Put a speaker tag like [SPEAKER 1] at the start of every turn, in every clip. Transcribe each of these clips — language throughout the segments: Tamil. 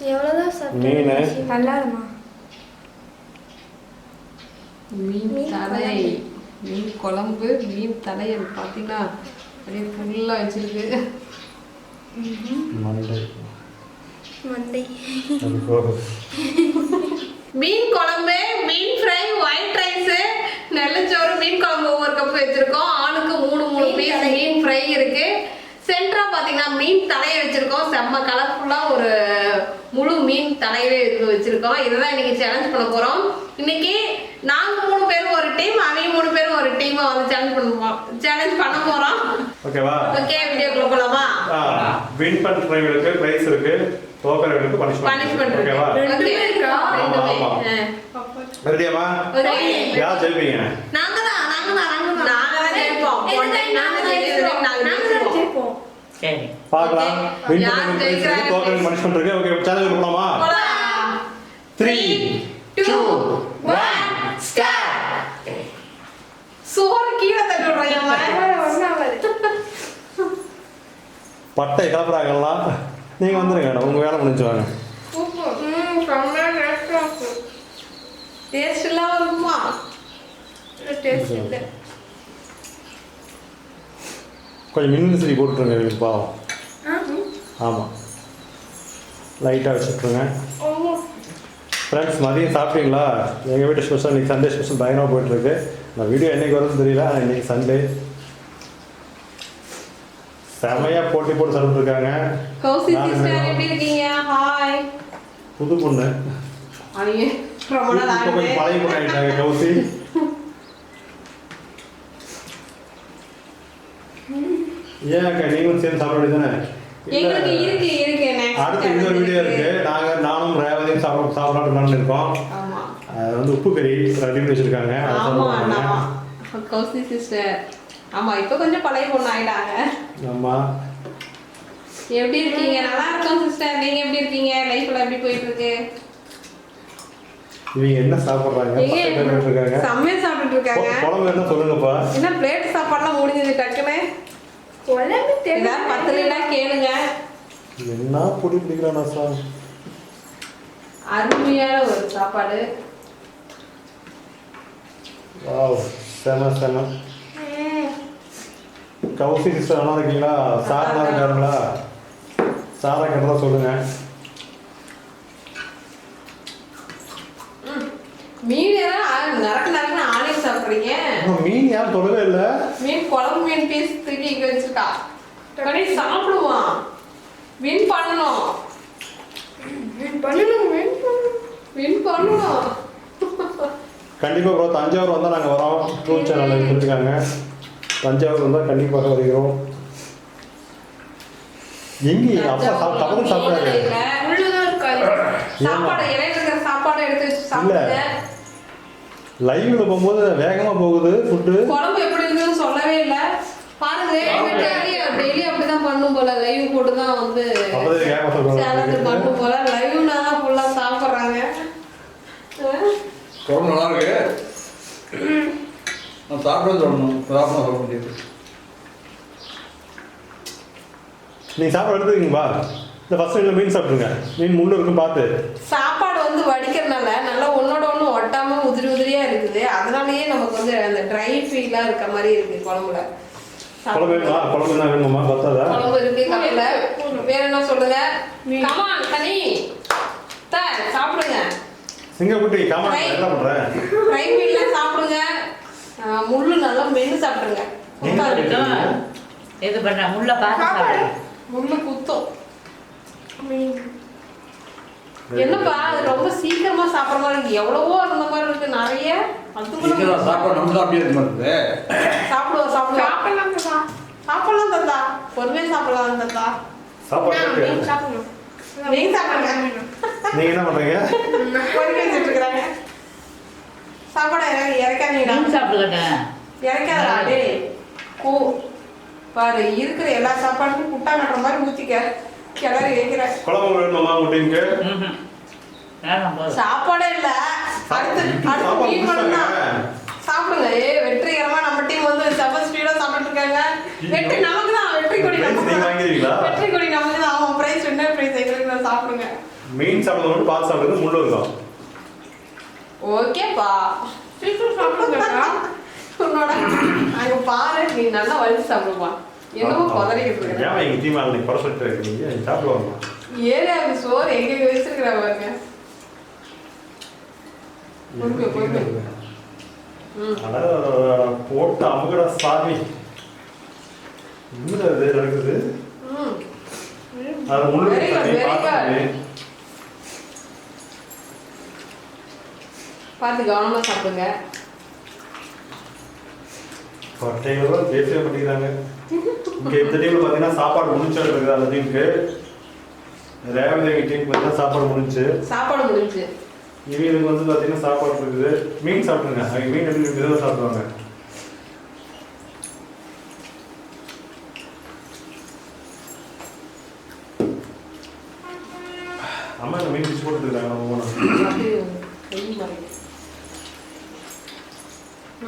[SPEAKER 1] எவ்வளோதான்
[SPEAKER 2] மீன்
[SPEAKER 1] நல்லாருமா
[SPEAKER 3] மீன்
[SPEAKER 1] மீன்
[SPEAKER 3] தலை
[SPEAKER 1] குழம்பு.
[SPEAKER 3] மீன் குழம்பு மீன் தலையல் பார்த்தீங்கன்னா அப்படியே ஃபுல்லாக வச்சிருக்கு.
[SPEAKER 2] மண்டை.
[SPEAKER 3] மீன் குழம்பு மீன் ஃப்ரை ஒயிட் ரைஸ் நெல்லச்சோறு மீன் குழம்பு ஒவ்வொரு கப் வச்சிருக்கோம். ஆளுக்கு மூணு மூணு பீஸ். மீன் ஃப்ரை இருக்கு. சென்ட்ரா பாத்தீங்கன்னா மீன் தலையை வச்சிருக்கோம். செம்ம கலர்ஃபுல்லா ஒரு முழு மீன் தலையவே இது வச்சிருக்கோம். இதுதான் இன்னைக்கு சேலஞ்ச் பண்ண போறோம். இன்னைக்கு நாங்க மூணு பேரும் ஒரு டீம் அவங்க மூணு பேரும் ஒரு டீமா வந்து சேலஞ்ச் பண்ணுவோம். சேலஞ்ச் பண்ண போறோம்.
[SPEAKER 2] ஓகேவா?
[SPEAKER 3] ஓகே வீடியோக்குள்ள போலாமா?
[SPEAKER 2] வின் பண்றவங்களுக்கு பிரைஸ் இருக்கு தோக்கறவங்களுக்கு
[SPEAKER 3] பனிஷ்மெண்ட்
[SPEAKER 2] பனிஷ்மெண்ட் ஓகேவா?
[SPEAKER 1] ரெண்டுமே இருக்கா?
[SPEAKER 3] ரெண்டுமே
[SPEAKER 2] ஆமா, ஆமா. ரெடியாமா யார் ஜெயிப்பீங்க
[SPEAKER 3] நாங்க தான் நாங்க தான் நாங்க தான் நாங்க தான் ஜெயிப்போம்
[SPEAKER 1] இந்த time
[SPEAKER 3] நாங்க
[SPEAKER 1] நாங்க
[SPEAKER 3] ஜெயிக்கிறோம் நாங்க
[SPEAKER 1] நாங்க தான்
[SPEAKER 3] ஜெயிக்கிறோம்
[SPEAKER 1] ஜெயிப்போம்.
[SPEAKER 4] சரி
[SPEAKER 2] பார்க்கலாம். வின் பண்றவங்களுக்கு பிரைஸ்? இருக்கு இருக்கு ஓகே சேலஞ்ச் போலாமா
[SPEAKER 3] போலாம்
[SPEAKER 2] த்ரீ
[SPEAKER 3] two, one, start. சோறு கீழே தட்டி விடுறாங்க
[SPEAKER 1] அவ்வளவு ஒண்ணா வருது.
[SPEAKER 2] பட்டை கிளப்புறாங்கலாம் நீங்க வந்துருங்க மேடம் உங்க வேலை முடிஞ்சு வாங்க.
[SPEAKER 3] டேஸ்ட் எல்லாம் வருமா
[SPEAKER 1] taste இல்ல.
[SPEAKER 2] கொஞ்சம் மின்விசிறி போட்டுருங்க இவங்களுக்கு பாவம். ஆமாம் லைட்டாக வச்சுட்ருங்க. ஃப்ரெண்ட்ஸ் மதியம் சாப்பிட்டீங்களா? எங்கள் வீட்டு ஸ்பெஷல் இன்னைக்கு சண்டே ஸ்பெஷல் பயங்கரமாக போயிட்டுருக்கு. இந்த வீடியோ என்னைக்கு வரும்னு தெரியல ஆனால் இன்னைக்கு சண்டே செமையாக போட்டி போட்டு சாப்பிட்ருக்காங்க புது பொண்ணு. கொஞ்சம் பழைய பொண்ணு ஆகிட்டாங்க கௌசி ஏன் அக்கா நீங்களும் சேர்ந்து சாப்பிட வேண்டியதானே
[SPEAKER 3] எங்களுக்கு இருக்கு இருக்கு
[SPEAKER 2] அடுத்து இன்னொரு வீடியோ இருக்கு. நாங்கள் நானும் ரேவதியும் சாப்பிட சாப்பிடலாம்னு இருக்கோம். அது வந்து உப்பு கறி ரெடி வச்சிருக்காங்க. அதை
[SPEAKER 3] ஆமா
[SPEAKER 2] சாப்பிடுவாங்க
[SPEAKER 3] ஆமா. கௌசி சிஸ்டர் ஆமா இப்போ கொஞ்சம் பழைய பொண்ணு ஆயிட்டாங்க.
[SPEAKER 2] ஆமா.
[SPEAKER 3] எப்படி இருக்கீங்க? நல்லா இருக்கோம் சிஸ்டர் நீங்க எப்படி இருக்கீங்க? லைஃப்ல எப்படி போயிட்டு இருக்கு?
[SPEAKER 2] இவங்க என்ன சாப்பிடுறாங்க? இருக்காங்க?
[SPEAKER 3] செம்மையா சாப்பிட்டுட்டு இருக்காங்க.
[SPEAKER 2] குழம்பு என்ன சொல்லுங்கப்பா?
[SPEAKER 3] என்ன பிளேட் சாப்பாடுலாம் முடிஞ்சது டக்குன்னு
[SPEAKER 1] குழம்பு.
[SPEAKER 3] ஏதாவது பத்தலாம் கேளுங்க.
[SPEAKER 2] என்ன பொடி பிடிக்கிறானா சார்?
[SPEAKER 3] அருமையான ஒரு சாப்பாடு.
[SPEAKER 2] வாவ் செம செம. கௌசி சிஸ்டர் நல்லா இருக்கீங்களா? சார் நல்லா இருக்காருங்களா? சாரை கேட்டதா சொல்லுங்க.
[SPEAKER 3] மீன் எல்லாம் நரக்கு நரக்குன்னு ஆணி சாப்பிட்றீங்க?
[SPEAKER 2] மீன் யாரும் சொல்லவே இல்லை.
[SPEAKER 3] மீன் குழம்பு மீன் பீஸ் தூக்கி இங்க வச்சிருக்கா. கடி சாப்பிடுவான். வின் பண்ணணும்.
[SPEAKER 1] ம், பண்ணணும்.
[SPEAKER 3] வின் பண்ணணும்.
[SPEAKER 2] கண்டிப்பாக ப்ரோ தஞ்சாவூர் வந்தால் நாங்கள் வரோம். ட்ரூ சேனலில் சொல்லியிருக்காங்க தஞ்சாவூர் வந்தால் கண்டிப்பாக வருகிறோம். எங்கே? அப்பா சாப்பிட்டு சாப்பிட்றாரு.
[SPEAKER 3] சாப்பாடு இருக்கிற சாப்பாடு எடுத்து வச்சு சாப்பிடுங்க.
[SPEAKER 2] லைவ்ல போகும்போது வேகமாக போகுது ஃபுட்டு
[SPEAKER 3] குழம்பு எப்படி இருக்குன்னு சொல்லவே இல்ல. பாருங்க டெய்லி அப்படிதான் பண்ணும் போல. லைவ் போட்டு தான் வந்து பண்ணும் போல. லைவ்னா தான் ஃபுல்லா சாப்பிடுறாங்க.
[SPEAKER 5] குழம்பு நல்லா இருக்கு. நான் சாப்பிட்டு சொல்லணும். சாப்பிட சொல்ல முடியாது.
[SPEAKER 2] நீங்கள் சாப்பாடு எடுத்துக்கிங்கப்பா இந்த இல்லை மீன் சாப்பிட்ருங்க மீன் முள்ளு இருக்கும் பார்த்து.
[SPEAKER 3] சாப்பாடு வந்து வடிக்கிறதுனால அதனாலயே நமக்கு வந்து அந்த ட்ரை ஃபீலா இருக்க மாதிரி இருக்கு குழம்புல.
[SPEAKER 2] குழம்பு வேணுமா குழம்பு என்ன வேணுமா? பத்தாதா?
[SPEAKER 3] குழம்பு இருக்கு கடையில வேற என்ன சொல்லுங்க? கமான் கனி த சாப்பிடுங்க.
[SPEAKER 2] சிங்கக்குட்டி. என்ன
[SPEAKER 3] ட்ரை ஃபீல்ல சாப்பிடுங்க. முள்ளு நல்லா மென்னு சாப்பிடுங்க.
[SPEAKER 4] இது பண்ற முள்ள பார்த்து
[SPEAKER 1] சாப்பாடு.
[SPEAKER 4] சாப்பிடு.
[SPEAKER 3] முள்ளு குத்தும். என்னப்பா அது ரொம்ப சீக்கிரமா சாப்பிடுற மாதிரி இருக்கு. எவ்வளவோ இருந்த மாதிரி இருக்கு. நிறைய
[SPEAKER 5] சீக்கிரம்
[SPEAKER 3] அதுக்குள்ள
[SPEAKER 5] சாப்பாடு நம்ம அப்படியே இருக்க மாட்டேங்குது
[SPEAKER 3] சாப்பிடுவோம் சாப்பிடுவோம்
[SPEAKER 1] சாப்பிடலாம் தாத்தா.
[SPEAKER 3] சாப்பிடலாம் தந்தா பொறுமையா சாப்பிடலாம் தந்தா
[SPEAKER 2] சாப்பாடு
[SPEAKER 1] நான் மீன்
[SPEAKER 2] இருக்கு.
[SPEAKER 1] சாப்பிடணும்.
[SPEAKER 3] நீங்க சாப்பிடுங்க
[SPEAKER 2] நீங்க என்ன பண்றீங்க?
[SPEAKER 3] பொறுமையா வச்சுட்டு இருக்கிறாங்க. சாப்பாடு இறக்க இறக்காதீங்கடா
[SPEAKER 4] மீன் சாப்பிடுக்கட்டேன்
[SPEAKER 3] இறக்காதடா டேய் கூ பாரு இருக்கிற எல்லா சாப்பாடுக்கும் குட்டா கட்டுற மாதிரி ஊத்திக்க. கிளறி வைக்கிற
[SPEAKER 2] குழம்பு வேணுமா உங்க டீமுக்கு
[SPEAKER 4] ம்ஹும். வேணாம் போதும்
[SPEAKER 3] சாப்பாடே இல்ல. அடுத்து அடுத்து மீன் மட்டும் தான்
[SPEAKER 2] முடிச்சிட்டாங்க.
[SPEAKER 3] சாப்பிடுங்க. ஏ வெற்றிகரமா நம்ம டீம் வந்து செவன் ஸ்பீடா சாப்பிட்டு இருக்காங்க. வெற்றி நமக்கு தான். வெற்றி கொடி? வெற்றி கொடி நமக்கு தான். அவன் பிரைஸ் என்ன பிரைஸ் எங்களுக்கு தான். சாப்பிடுங்க.
[SPEAKER 2] மீன் சாப்பிடுறது மட்டும் பார்த்து சாப்பிடுறது முள்ளு இருக்கும்
[SPEAKER 3] ஓகேப்பா. உன்னோட அங்க பாரு நீ நல்லா வலிச்சு சாப்பிடுப்பா என்னமோ குதறிக்கிட்டு இருக்க.
[SPEAKER 2] ஏன் எங்க தீமா நீ குறை சொல்லிட்டு இருக்கீங்க சாப்பிடுவாங்க?
[SPEAKER 3] ஏரியாவுக்கு சோறு எங்க எங்க வச்சிருக்கிற பாருங்க பொறுமை, பொறுமை. ம்
[SPEAKER 2] அட போட்டு அமுகட சாமி. அது நடக்குது? அது பார்த்து
[SPEAKER 3] சாப்பிடுங்க.
[SPEAKER 2] பேசவே மாட்டேங்கிறாங்க. இங்க இந்த டீம்ல சாப்பாடு முடிச்சு இருக்குது அந்த டீமுக்கு ரேவதி டீமுக்கு பார்த்தீங்கன்னா சாப்பாடு முடிஞ்சு.
[SPEAKER 3] சாப்பாடு முடிஞ்சு.
[SPEAKER 2] இவங்களுக்கு வந்து பாத்தீங்கன்னா சாப்பாடு இருக்குது மீன் சாப்பிடுங்க. அவங்க மீன் எப்படி விதவை சாப்பிடுவாங்க. அம்மா இந்த மீன் பிடிச்சி போட்டுருக்காங்க.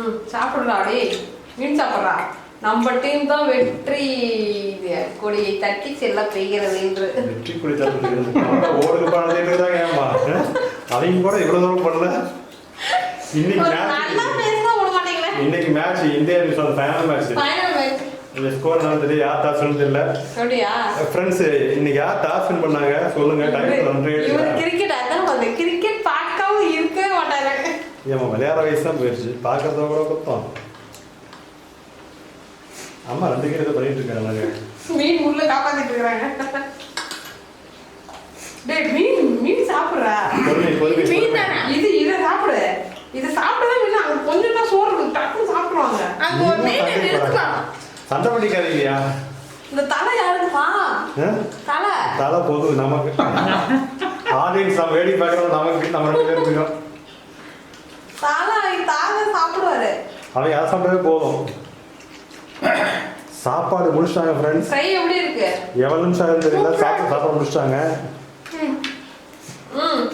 [SPEAKER 3] ம் சாப்பிடுறா டேய். மீன் சாப்பிட்றா. நம்ம டீம் தான் வெற்றி கொடியை தட்டி செல்ல பெய்கிறது என்று.
[SPEAKER 2] வெற்றி குடி இருக்கிறாங்க ஏமா அவங்க கூட இவ்வளவு தூரம் பண்ணல. இன்னைக்கு மேட்ச் இன்னைக்கு match India news final match இந்த ஸ்கோர் யார் டாஸ் தெரியல.
[SPEAKER 3] அப்படியா?
[SPEAKER 2] ஃப்ரெண்ட்ஸ் இன்னைக்கு யார் டாஸ் பண்ணாங்க? சொல்லுங்க டைம்
[SPEAKER 3] கிரிக்கெட் அதான் வந்து கிரிக்கெட் பார்க்காம இருக்கவே மாட்டாரு.
[SPEAKER 2] ஏமா விளையாட வயசு தான் போயிடுச்சு பார்க்கறத கூட குத்தம். அம்மா ரெண்டு பண்ணிட்டு இருக்காங்க.
[SPEAKER 3] மீன் உள்ள காப்பாத்திட்டு இருக்காங்க டேய் மீன் மீன் சாப்பிடுறா. மீன். தானே இது இதை சாப்பிடு. இதை சாப்பிட்டதான் மீன் அங்க கொஞ்சம் தான் சோறு இருக்கு. டக்குன்னு சாப்பிடுவாங்க.
[SPEAKER 1] அங்க ஒரு மீன் நிறுத்தலாம்
[SPEAKER 2] சண்டை பண்ணிக்காதீங்கயா
[SPEAKER 3] இந்த தலை யாருக்குப்பா
[SPEAKER 2] ஆ?
[SPEAKER 3] தலை.
[SPEAKER 2] தலை போதும் நமக்கு. ஆடியன்ஸ் நம்ம வேடி பார்க்கறோம் நமக்கு நம்ம ரெண்டு பேரும் இருக்கோம்
[SPEAKER 3] தலை தாங்க சாப்பிடுவாரு.
[SPEAKER 2] அவன் யார் சாப்பிட்டவே போதும். சாப்பாடு முடிச்சிட்டாங்க ஃப்ரெண்ட்ஸ்
[SPEAKER 3] ஃப்ரை எப்படி இருக்கு?
[SPEAKER 2] எவ்வளவு நிமிஷம் ஆகுதுன்னு தெரியல. சாப்பிட்டு சாப்பாடு முடிச்சிட்டாங்க
[SPEAKER 3] ம்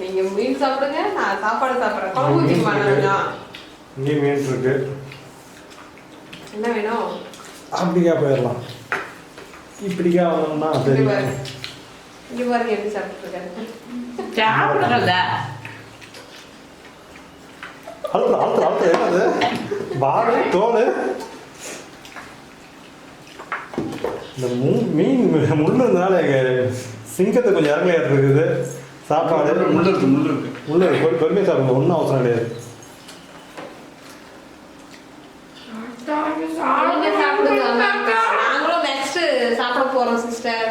[SPEAKER 3] நீங்க மீன் சாப்பிடுங்க நான் சாப்பாடு சாப்பிடுறேன். குழம்பு ஊற்றிக்குமா கொஞ்சம்
[SPEAKER 2] இங்கேயும் மீன் இருக்கு.
[SPEAKER 3] என்ன வேணும்?
[SPEAKER 2] அப்படிக்கா போயிடலாம். இப்படிக்கா
[SPEAKER 3] இங்க
[SPEAKER 2] தெரியும்.
[SPEAKER 3] பாரு. இங்க பாருங்க எப்படி சாப்பிட்டு இருக்காரு
[SPEAKER 4] சாப்பிடுறதா.
[SPEAKER 2] அழுத்து அழுத்து அழுத்து. என்னது? பாரு தோல். இந்த மூ மீன் முள்ளுனால சிங்கத்தை கொஞ்சம் இறங்கலையாட்டு இருக்குது. சாப்பாடு?
[SPEAKER 5] முள்ளு இருக்கு முள்ளு இருக்கு
[SPEAKER 2] உள்ள பொறு பொறுமையாக சாப்பிடுங்க. ஒன்றும் அவசரம் கிடையாது.
[SPEAKER 3] நாங்களும் நெக்ஸ்ட் சாப்பிட போறோம் சிஸ்டர்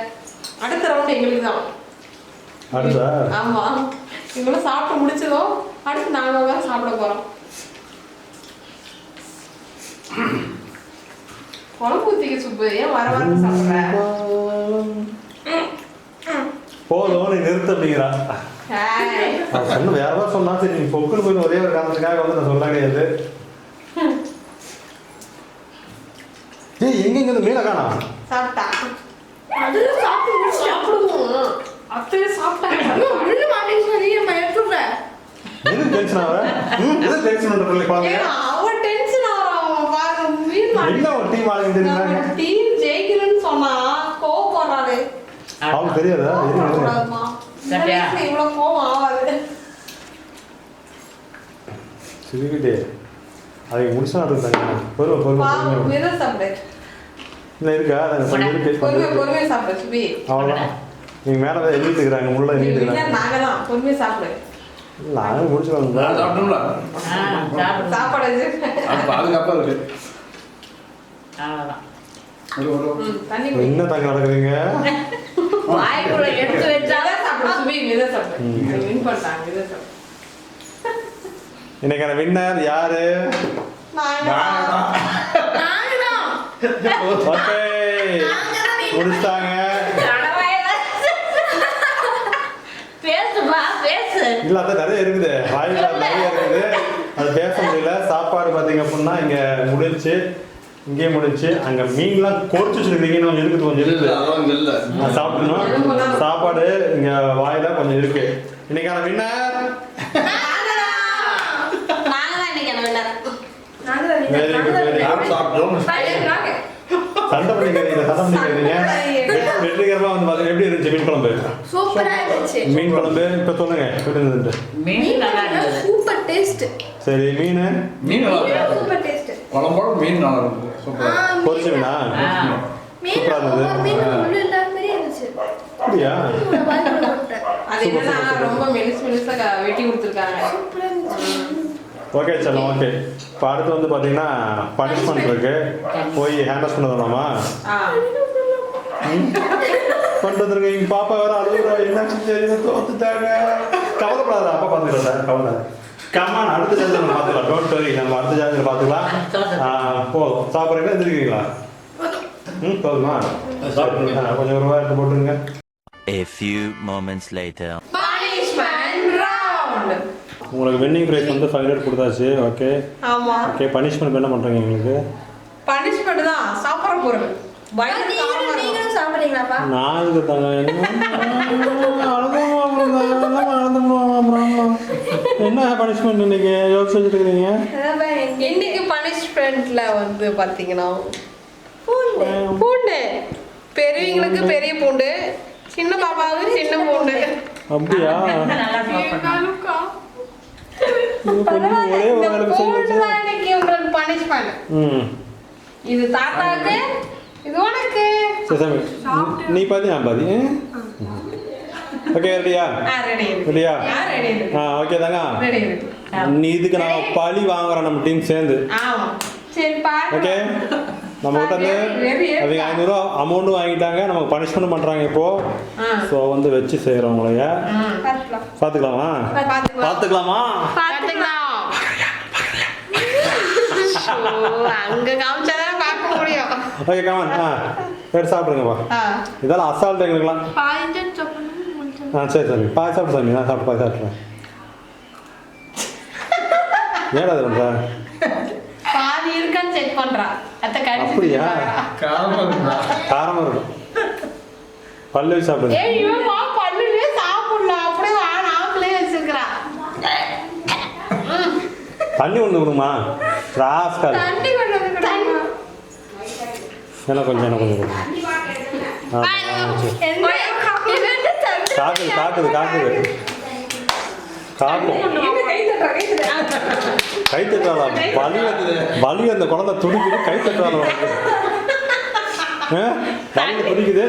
[SPEAKER 3] அடுத்த ரவுண்ட் எங்களுக்கு தான்
[SPEAKER 2] அடுத்தா?
[SPEAKER 3] ஆமா. இவங்களும் சாப்பிட்டு முடிச்சதும் அடுத்து நாங்க தான் சாப்பிட போறோம். குழம்பு ஊத்திக்க சுப்பு. ஏன் வர வர சாப்பிடுற?
[SPEAKER 2] போதும் நீ நிறுத்த அப்படிங்கிறா.
[SPEAKER 3] ஹாய்.
[SPEAKER 2] அவன் சொன்ன வேற ஏதாவது சொன்னா சரி நீ பொக்குன்னு போய் ஒரே ஒரு காரணத்துக்காக வந்து நான் சொல்ல கிடையாது ஏய் எங்க இங்க இந்த மீனை காணா?
[SPEAKER 3] சாப்பிட்டா?
[SPEAKER 1] அதுல சாப்பிட்டு முடிச்சிட்டேன்
[SPEAKER 3] சாப்பிடுவோம். அப்படியே சாப்பிட்டாங்க.
[SPEAKER 1] முள்ளு மாட்டேன்னு சொல்லி நம்ம எடுத்துடுறேன்
[SPEAKER 2] எது டென்ஷன் ஆவ ம், எது டென்ஷன் பண்ற பிள்ளை குழந்தைங்க
[SPEAKER 3] ஏன் அவன் டென்ஷன் ஆகிறான் பாருங்க மீன்
[SPEAKER 2] என்ன ஒரு டீம் ஆளுங்க தெரியுறாங்க
[SPEAKER 3] டீம் ஜெயிக்கணும்னு சொன்னா கோவப்படுறாரு.
[SPEAKER 2] அவங்களுக்கு தெரியாதா சிரிக்கிட்டே. அதை முடிச்சா இருந்தாங்க. பொறுமை பொறுமை இல்லை இருக்கா? அது
[SPEAKER 3] சாப்பிடு சுபி.
[SPEAKER 2] அவ்வளோதான் நீங்க மேலே தான் எண்ணிட்டு இருக்கிறாங்க. முள்ள
[SPEAKER 3] இல்ல
[SPEAKER 2] இருக்கிறாங்க.
[SPEAKER 3] நாங்க தான். பொறுமையா சாப்பிடு.
[SPEAKER 2] நாங்கள் முடிச்சுக்கோங்க
[SPEAKER 5] நான் சாப்பிட்டோம்ல
[SPEAKER 4] ஆ, சாப்பிடு.
[SPEAKER 3] சாப்பாடு வச்சு
[SPEAKER 5] அது பாதுகாப்பா இருக்கு.
[SPEAKER 2] என்ன தங்க நடக்குதுங்க
[SPEAKER 4] வாய்க்குள்ள எடுத்து வச்சாலே
[SPEAKER 3] மிதம் சாப்பிடு சுபி மிதம் சாப்பிடு
[SPEAKER 2] ம்.
[SPEAKER 3] வின் பண்ணிட்டாங்க மிதம் சாப்பிடு
[SPEAKER 2] இன்னைக்கான வின்னர் யாரு? ஓகே. இல்ல அதான் நிறைய இருக்குது. நிறைய இருக்குது. அது பேச முடியல. சாப்பாடு பார்த்தீங்க அப்படின்னா இங்க முடிஞ்சுச்சு. இங்கேயே முடிஞ்சுச்சு அங்க மீன்லாம் கொறிச்சு வச்சிருக்கீங்கன்னு கொஞ்சம் இருக்குது கொஞ்சம்
[SPEAKER 5] இல்ல
[SPEAKER 2] இருக்குது
[SPEAKER 5] இங்க
[SPEAKER 2] சாப்பிடணும். சாப்பாடு இங்க வாயில கொஞ்சம் இருக்கு. இன்னைக்கான வின்னர் சண்டை பண்ணிக்காதீங்க சண்டை பண்ணிக்காதீங்க. வெற்றிகரமா வந்து பாத்தீங்க எப்படி இருந்துச்சு மீன் குழம்பு?
[SPEAKER 1] சூப்பரா இருந்துச்சு.
[SPEAKER 2] மீன் குழம்பு இப்ப சொல்லுங்க எப்படி
[SPEAKER 4] மீன் நல்லா இருந்தது.
[SPEAKER 1] சூப்பர் டேஸ்ட்
[SPEAKER 2] சரி மீன்?
[SPEAKER 5] மீன்
[SPEAKER 1] சூப்பர் டேஸ்ட்
[SPEAKER 5] குழம்போட மீன் நல்லா சூப்பராக
[SPEAKER 2] பொரிச்ச மீனா. சூப்பரா இருந்தது. அப்படியா?
[SPEAKER 1] ஒரு வாய்க்குள்ள போட்டேன்.
[SPEAKER 3] அது என்னன்னா ரொம்ப மெலிசு மெலிசா க- வெட்டி கொடுத்துருக்காங்க.
[SPEAKER 1] சூப்பரா இருந்துச்சு.
[SPEAKER 2] ஓகே செல்லம் ஓகே. இப்போ அடுத்து வந்து பார்த்தீங்கன்னா பனிஷ்மெண்ட் இருக்கு. போய் ஹேண்டஸ் பண்ண வேணாமா. கொண்டு வந்துருங்க எங்க பாப்பா வேற அழுகுறா. என்னாச்சு தெரியல தோத்துட்டாங்க. கவலைப்படாத அப்பா பார்த்துக்கலாம் கவலை. கம்மான் அடுத்த நம்ம பார்த்துக்கலாம். டோன்ட் வரி நம்ம அடுத்த ஜாதியில் பார்த்துக்கலாம். போதும் சாப்பிட்றீங்களா எந்திரிக்கிறீங்களா? ம் போதுமா? கொஞ்சம் ஒரு எடுத்து போட்டுருங்க.
[SPEAKER 6] A few moments later.
[SPEAKER 3] Punishment round.
[SPEAKER 2] உங்களுக்கு வின்னிங் ப்ரைஸ் வந்து ஃபைவ் ஹண்ட்ரட் கொடுத்தாச்சு ஓகே
[SPEAKER 3] ஆமா.
[SPEAKER 2] ஓகே பனிஷ்மெண்ட் என்ன பண்ணுறீங்க எங்களுக்கு?
[SPEAKER 3] பனிஷ்மெண்ட் தான் சாப்பிட காரமா
[SPEAKER 1] நீங்களும் சாப்பிடுறீங்களாப்பா?
[SPEAKER 2] நான் இதுக்கு தாங்க என்ன? பனிஷ்மெண்ட் இன்னைக்கு? யோசிச்சு வச்சிருக்கீங்க
[SPEAKER 3] இன்னைக்கு பனிஷ்மெண்ட்ல வந்து பாத்தீங்கன்னா பூண்டு. பெரியவங்களுக்கு பெரிய பூண்டு சின்ன பாப்பாவுக்கு சின்ன பூண்டு.
[SPEAKER 2] அப்படியா? இது
[SPEAKER 3] தாத்தாக்கு இது உனக்கு.
[SPEAKER 2] நீ பாதி நான் பாதி ஓகே ரெடியா
[SPEAKER 3] ரெடி
[SPEAKER 2] ரெடியா
[SPEAKER 3] ரெடி
[SPEAKER 2] ஆ ஓகே தாங்க?
[SPEAKER 3] ரெடி
[SPEAKER 2] நீ இதுக்கு நான் பழி வாங்குறோம் நம்ம டீம் சேர்ந்து.
[SPEAKER 3] ஆமா. சரி பாருங்க.
[SPEAKER 2] ஓகே நம்ம கிட்ட வந்து அவங்க ஐநூறுரூவா அமௌண்ட்டும் வாங்கிட்டாங்க. நமக்கு பனிஷ்மெண்ட் பண்ணுறாங்க இப்போ. ஸோ வந்து வச்சு செய்கிறவங்களைய
[SPEAKER 1] பார்த்துக்கலாம்
[SPEAKER 2] பார்த்துக்கலாமா
[SPEAKER 3] அங்க காமிச்சாதான் பார்க்க முடியும்.
[SPEAKER 2] ஓகே கமான் ஆ எடுத்து சாப்பிடுங்கப்பா. இதெல்லாம் அசால்ட் எங்களுக்குலாம் ஆ சரி சாமி பாய் சாப்பிட்டு சாமி நான் சாப்பிட்டு பாய் சாப்பிட்றேன் ஏடா பண்ணுற
[SPEAKER 3] பாதி இருக்கான்னு செக் பண்றா. அத்தை கடிச்சு
[SPEAKER 2] அப்படியா?
[SPEAKER 5] காரமாக இருக்குதா
[SPEAKER 2] காரமாக இருக்கும். பல்லு வச்சு சாப்பிடுங்க
[SPEAKER 3] ஏய் இவன் சாப்பிடல. அப்படியே வா வச்சிருக்கிறா.
[SPEAKER 2] தண்ணி ஒன்று கொடுமா. ராஸ்கால்
[SPEAKER 1] தண்ணி கொண்டு வந்து கொடுங்க.
[SPEAKER 2] எனக்கு கொஞ்சம் எனக்கு கொஞ்சம் கொடுங்க ஆ, சரி. காக்குது காக்குது காக்குது காக்கும்
[SPEAKER 3] கை தட்டாளா கை தட்டுறா
[SPEAKER 2] பலி பலி அந்த குழந்தை துடிக்குது கை தட்டாளா உனக்கு? துடிக்குது?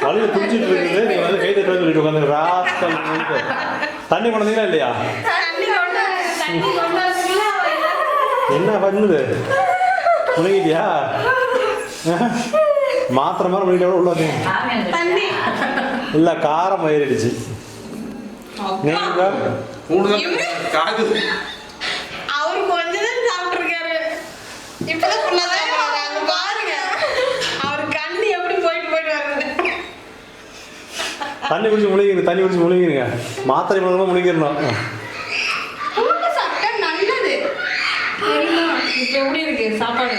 [SPEAKER 1] தண்ணி
[SPEAKER 2] துடிச்சிட்டு இருக்குது. நீ வந்து கை தட்டுறது சொல்லிட்டு உட்காந்து ராஸ்கல் தண்ணி குழந்தைங்களா இல்லையா? என்ன பண்ணுது? முழுங்கிட்டியா மாத்திரை மாதிரி முழுங்கிட்ட உள்ள இல்லை காரம் ஏறிடுச்சு. நீங்க
[SPEAKER 3] அவர் கொஞ்சம் சாப்பிட்டுருக்காரு. இப்பதான் பாருங்க. அவர் கண்ணு எப்படி போயிட்டு போயிட்டு வருது.
[SPEAKER 2] தண்ணி குடிச்சு முழுங்கிருங்க தண்ணி குடிச்சு முழுங்கிருங்க மாத்திரை மூலமாக முழுங்கிடணும்
[SPEAKER 1] பூண்டு சாப்பிட்டா நல்லது?
[SPEAKER 3] இப்ப எப்படி இருக்கு? சாப்பாடு?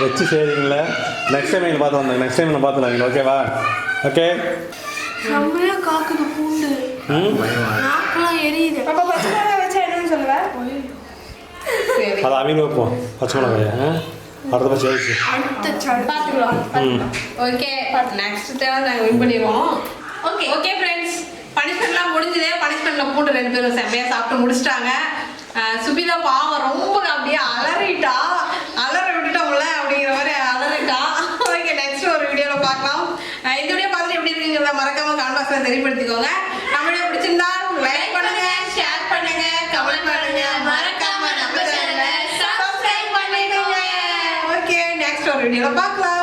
[SPEAKER 2] வச்சு செய்றீங்களே? நெக்ஸ்ட் டைம் எங்களை பார்த்து வந்தாங்க நெக்ஸ்ட் டைம் நான் பார்த்துலாம் ஓகேவா ஓகே
[SPEAKER 1] செம்மையா காக்குது பூண்டு.
[SPEAKER 2] ம்?
[SPEAKER 1] நாக்கெல்லாம் எரியுது.
[SPEAKER 3] அப்ப பச்சை மிளகா வச்சா என்னன்னு சொல்லுவ? சரி
[SPEAKER 2] அது அமீன் வைப்போம் பச்சை மிளகாயா? அடுத்த பச்சை ம்.
[SPEAKER 3] ஓகே நெக்ஸ்ட் டைம் நாங்க வின் பண்ணிடுவோம். ஓகே ஓகே ஃப்ரெண்ட்ஸ் பனிஷ்மெண்ட்லாம் முடிஞ்சதே. பனிஷ்மெண்ட்ல போட்டு ரெண்டு பேரும் செம்மையா சாப்பிட்டு முடிச்சிட்டாங்க. சுபிதா பாவம் ரொம்ப அப்படியே அலறிட்டா. அலற விட்டுட்டோம்ல அப்படிங்கிற மாதிரி அலறிட்டா. ஓகே நெக்ஸ்ட் ஒரு வீடியோல பார்க்கலாம். இந்த வீடியோ பார்த்துட்டு எப்படி இருக்குங்கிறத மறக்காம கமெண்ட் தெரியப்படுத்திக்கோங்க. நம்மளே பிடிச்சிருந்தா லைக் பண்ணுங்க ஷேர் பண்ணுங்க கமெண்ட் பண்ணுங்க. மறக்காம நம்ம சேனலை சப்ஸ்கிரைப் பண்ணிடுங்க ஓகே நெக்ஸ்ட் ஒரு வீடியோல பார்க்கலாம்.